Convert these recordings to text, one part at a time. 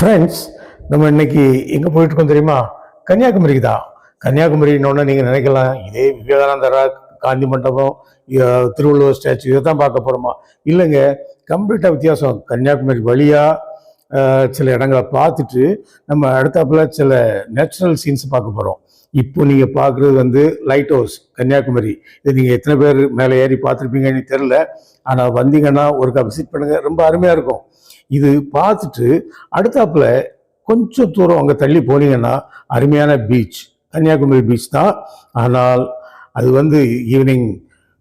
Friends நம்ம இன்னைக்கு எங்கே போயிட்டுருக்கோம் தெரியுமா? கன்னியாகுமரிக்கு தான் கன்னியாகுமரின்னொன்னு நீங்கள் நினைக்கலாம் இதே விவேகானந்தரா காந்தி மண்டபம் திருவள்ளுவர் ஸ்டாச்சு இதை தான் பார்க்க போகிறோமா இல்லைங்க கம்ப்ளீட்டாக வித்தியாசம். கன்னியாகுமரி வழியாக சில இடங்களை பார்த்துட்டு நம்ம அடுத்தாப்புல சில நேச்சுரல் சீன்ஸ் பார்க்க போகிறோம் இப்போ நீங்கள் பார்க்குறது வந்து லைட் ஹவுஸ் கன்னியாகுமரி. இது நீங்கள் எத்தனை பேர் மேலே ஏறி பார்த்துருப்பீங்கன்னு தெரில ஆனால் வந்தீங்கன்னா ஒருக்கா விசிட் பண்ணுங்கள் ரொம்ப அருமையாக இருக்கும். இது பார்த்துட்டு அடுத்தாப்புல கொஞ்சம் தூரம் அங்கே தள்ளி போனீங்கன்னா அருமையான பீச் கன்னியாகுமரி பீச் தான். ஆனால் அது வந்து ஈவினிங்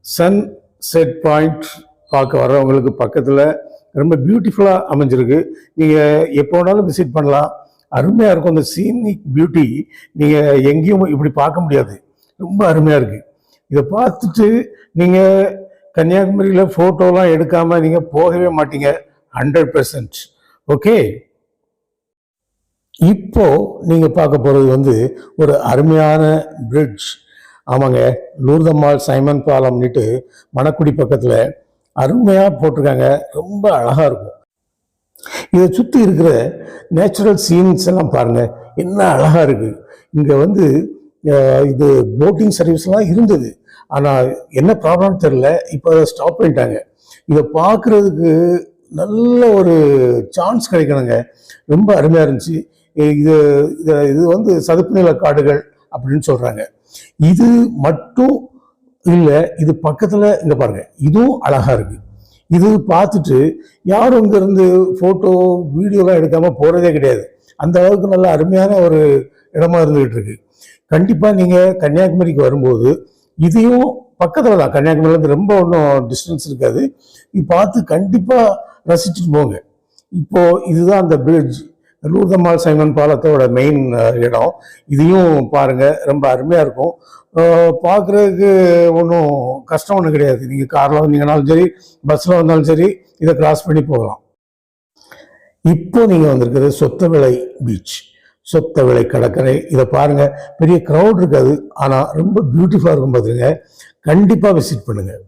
சன் செட் பாயிண்ட் பார்க்க வர்றவங்களுக்கு பக்கத்தில் ரொம்ப பியூட்டிஃபுல்லாக அமைஞ்சிருக்கு. நீங்கள் எப்போ வேணாலும் விசிட் பண்ணலாம். அருமையாக இருக்கும். அந்த சீனிக் பியூட்டி நீங்கள் எங்கேயும் இப்படி பார்க்க முடியாது. ரொம்ப அருமையாக இருக்குது இதை பார்த்துட்டு நீங்கள் கன்னியாகுமரியில் ஃபோட்டோலாம் எடுக்காமல் நீங்கள் போகவே மாட்டீங்க. ஹண்ட்ரட் பர்சன்ட் ஓகே இப்போ நீங்கள் பார்க்க போகிறது வந்து ஒரு அருமையான பிரிட்ஜ் ஆமாங்க. லூர்தம்மாள் சைமன் பாலம்னுட்டு மணக்குடி பக்கத்தில் அருமையாக போட்டிருக்காங்க. ரொம்ப அழகாக இருக்கும். இதை சுற்றி இருக்கிற நேச்சுரல் சீன்ஸ் எல்லாம் பாருங்கள் என்ன அழகாக இருக்குது இங்கே வந்து இது போட்டிங் சர்வீஸ்லாம் இருந்தது. ஆனால் என்ன ப்ராப்ளம் தெரில இப்போ ஸ்டாப் பண்ணிட்டாங்க. இதை பார்க்குறதுக்கு நல்ல ஒரு சான்ஸ் கிடைக்கணுங்க. ரொம்ப அருமையாக இருந்துச்சு. இது இது இது வந்து சதுப்பு நில காடுகள் அப்படின்னு சொல்கிறாங்க இது மட்டும் இல்லை இது பக்கத்தில் இங்கே பாருங்கள் இதுவும் அழகாக இருக்குது இது பார்த்துட்டு யாரும் இங்கேருந்து ஃபோட்டோ வீடியோலாம் எடுக்காமல் போகிறதே கிடையாது. அந்த அளவுக்கு நல்ல அருமையான ஒரு இடமா இருந்துகிட்டு இருக்கு. கண்டிப்பாக நீங்கள் கன்னியாகுமரிக்கு வரும்போது இதையும் பக்கத்தில் தான். கன்னியாகுமரியிலேருந்து ரொம்ப ஒன்றும் டிஸ்டன்ஸ் இருக்காது. இது பார்த்து கண்டிப்பாக ரசிச்சுட்டு போங்க. இப்போது இதுதான் அந்த பிரிட்ஜ் லூர்தம்மாள் சைமன் பாலத்தோட மெயின் இடம். இதையும் பாருங்க. ரொம்ப அருமையாக இருக்கும். பார்க்குறதுக்கு ஒன்றும் கஷ்டம் ஒன்றும் கிடையாது. நீங்கள் காரில் வந்தீங்கனாலும் சரி பஸ்ஸில் வந்தாலும் சரி இதை கிராஸ் பண்ணி போகலாம். இப்போ நீங்கள் வந்திருக்கிறது சொத்தவிளை பீச் சொத்தவிளை கடற்கரை. இதை பாருங்கள் பெரிய க்ரௌட் இருக்காது. ஆனால் ரொம்ப பியூட்டிஃபுல்லாக இருக்கும் பார்த்துருங்க கண்டிப்பாக விசிட் பண்ணுங்கள்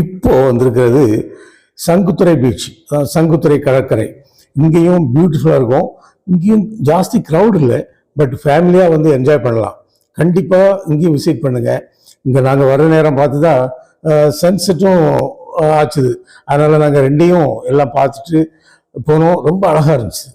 இப்போ வந்திருக்கிறது சங்குத்துறை பீச் சங்குத்துறை கடற்கரை. இங்கேயும் பியூட்டிஃபுல்லாக இருக்கும். இங்கேயும் ஜாஸ்தி க்ரௌட் இல்லை பட் ஃபேமிலியாக வந்து என்ஜாய் பண்ணலாம். கண்டிப்பாக இங்கேயும் விசிட் பண்ணுங்கள் இங்கே நாங்கள் வர நேரம் பார்த்து தான் சன்செட்டும் ஆச்சுது. அதனால் நாங்கள் ரெண்டையும் எல்லாம் பார்த்துட்டு போனோம். ரொம்ப அழகாக இருந்துச்சு.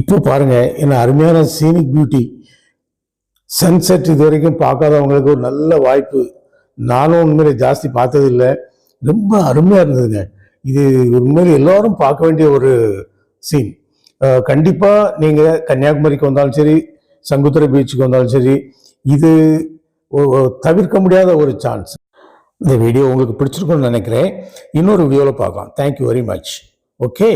இப்போ பாருங்கள் என்ன அருமையான சீனிக் பியூட்டி சன்செட் இது வரைக்கும் பார்க்காதவங்களுக்கு ஒரு நல்ல வாய்ப்பு. நானும் உண்மையில ஜாஸ்தி பார்த்ததில்லை. ரொம்ப அருமையாக இருந்ததுங்க. இது உண்மையில எல்லாரும் பார்க்க வேண்டிய ஒரு சீன் கண்டிப்பாக நீங்கள் கன்னியாகுமரிக்கு வந்தாலும் சரி சங்குத்துறை பீச்சுக்கு வந்தாலும் சரி இது தவிர்க்க முடியாத ஒரு சான்ஸ் இந்த வீடியோ உங்களுக்கு பிடிச்சிருக்கும்னு நினைக்கிறேன். இன்னொரு வீடியோவில் பார்க்கலாம். Thank you very much okay